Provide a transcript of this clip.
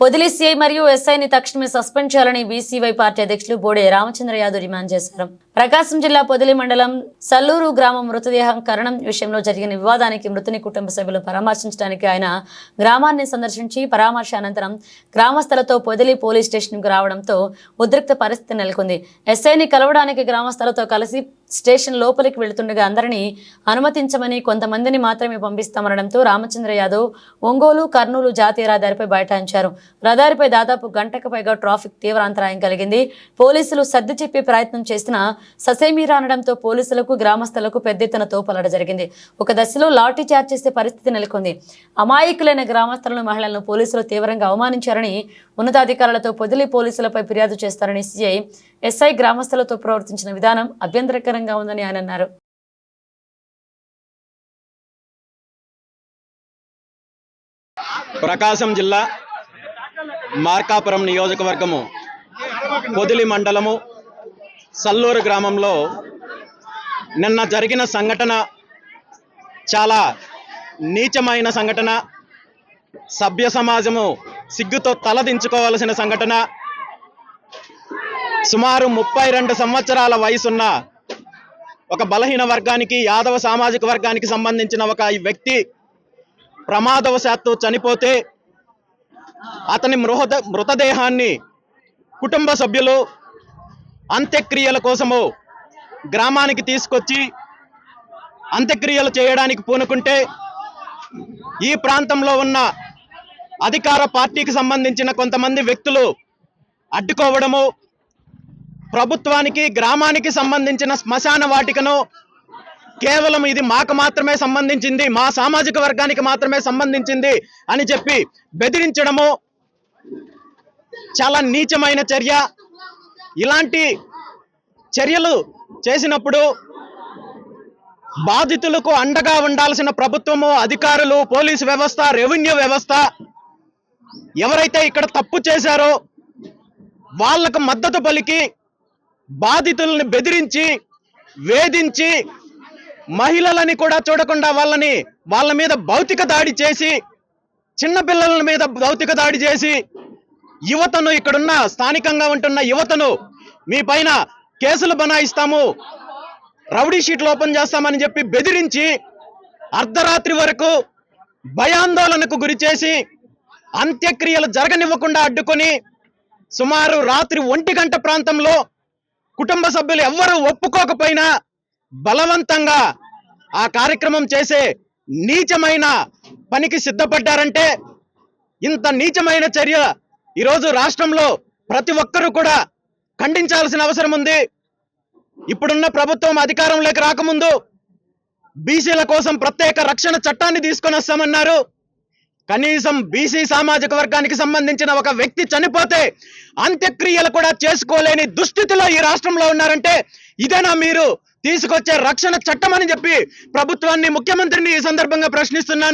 Podili CI మరియు ఎస్ఐని తక్షణమే సస్పెండ్ చేయాలని బీసీవై పార్టీ అధ్యక్షులు బోడే రామచంద్ర యాదవ్ డిమాండ్ చేశారు. ప్రకాశం జిల్లా పొదిలి మండలం సల్లూరు గ్రామం మృతదేహం కరణం విషయంలో జరిగిన వివాదానికి మృతుని కుటుంబ సభ్యులు పరామర్శించడానికి ఆయన గ్రామాన్ని సందర్శించి పరామర్శ అనంతరం గ్రామస్తులతో పొదిలి పోలీస్ స్టేషన్కు రావడంతో ఉద్రిక్త పరిస్థితి నెలకొంది. ఎస్ఐని కలవడానికి గ్రామస్తులతో కలిసి స్టేషన్ లోపలికి వెళుతుండగా అందరినీ అనుమతించమని కొంతమందిని మాత్రమే పంపిస్తామనడంతో రామచంద్ర యాదవ్ ఒంగోలు కర్నూలు జాతీయ రహదారిపై బైఠాయించారు. రహదారిపై దాదాపు గంటకు పైగా ట్రాఫిక్ తీవ్ర అంతరాయం కలిగింది. పోలీసులు సర్ది చెప్పే ప్రయత్నం చేసినా ససేమీరా అనడంతో పోలీసులకు గ్రామస్తులకు పెద్ద ఎత్తున తోపలాట జరిగింది. ఒక దశలో లాఠీ చార్జ్ చేసే పరిస్థితి నెలకొంది. అమాయకులైన గ్రామస్తులను మహిళలను పోలీసులు తీవ్రంగా అవమానించారని ఉన్నతాధికారులతో పొదిలి పోలీసులపై ఫిర్యాదు చేస్తారని సీఐ ఎస్ఐ గ్రామస్తులతో ప్రవర్తించిన విధానం అభ్యంతరకరంగా ఉందని ఆయన అన్నారు. ప్రకాశం జిల్లా మార్కాపురం నియోజకవర్గము పొదిలి మండలము సల్లూరు గ్రామంలో నిన్న జరిగిన సంఘటన చాలా నీచమైన సంఘటన. సభ్య సమాజము సిగ్గుతో తలదించుకోవలసిన సంఘటన. సుమారు ముప్పై రెండు సంవత్సరాల వయసున్న ఒక బలహీన వర్గానికి యాదవ సామాజిక వర్గానికి సంబంధించిన ఒక వ్యక్తి ప్రమాదవశాత్తు చనిపోతే అతని మృహద మృతదేహాన్ని కుటుంబ సభ్యులు అంత్యక్రియల కోసము గ్రామానికి తీసుకొచ్చి అంత్యక్రియలు చేయడానికి పూనుకుంటే ఈ ప్రాంతంలో ఉన్న అధికార పార్టీకి సంబంధించిన కొంతమంది వ్యక్తులు అడ్డుకోవడము ప్రభుత్వానికి గ్రామానికి సంబంధించిన శ్మశాన వాటికను కేవలం ఇది మాకు మాత్రమే సంబంధించింది మా సామాజిక వర్గానికి మాత్రమే సంబంధించింది అని చెప్పి బెదిరించడము చాలా నీచమైన చర్య. ఇలాంటి చర్యలు చేసినప్పుడు బాధితులకు అండగా ఉండాల్సిన ప్రభుత్వము అధికారులు పోలీసు వ్యవస్థ రెవెన్యూ వ్యవస్థ ఎవరైతే ఇక్కడ తప్పు చేశారో వాళ్ళకు మద్దతు పలికి బాధితుల్ని బెదిరించి వేధించి మహిళలని కూడా చూడకుండా వాళ్ళని వాళ్ళ మీద భౌతిక దాడి చేసి చిన్నపిల్లల మీద భౌతిక దాడి చేసి యువతను ఇక్కడున్న స్థానికంగా ఉంటున్న యువతను మీ పైన కేసులు బనాయిస్తాము. రౌడీ షీట్లు ఓపెన్ చేస్తామని చెప్పి బెదిరించి అర్ధరాత్రి వరకు భయాందోళనకు గురి చేసి అంత్యక్రియలు జరగనివ్వకుండా అడ్డుకొని సుమారు రాత్రి ఒంటి గంట ప్రాంతంలో కుటుంబ సభ్యులు ఎవ్వరూ ఒప్పుకోకపోయినా బలవంతంగా ఆ కార్యక్రమం చేసే నీచమైన పనికి సిద్ధపడ్డారంటే ఇంత నీచమైన చర్య ఈరోజు రాష్ట్రంలో ప్రతి ఒక్కరూ కూడా ఖండించాల్సిన అవసరం ఉంది. ఇప్పుడున్న ప్రభుత్వం అధికారంలోకి రాకముందు బీసీల కోసం ప్రత్యేక రక్షణ చట్టాన్ని తీసుకొని వస్తామన్నారు. కనీసం బీసీ సామాజిక వర్గానికి సంబంధించిన ఒక వ్యక్తి చనిపోతే అంత్యక్రియలు కూడా చేసుకోలేని దుస్థితిలో ఈ రాష్ట్రంలో ఉన్నారంటే ఇదేనా మీరు? తీసుకొచ్చే రక్షణ చట్టం అని చెప్పి ప్రభుత్వాన్ని ముఖ్యమంత్రిని ఈ సందర్భంగా ప్రశ్నిస్తున్నాను.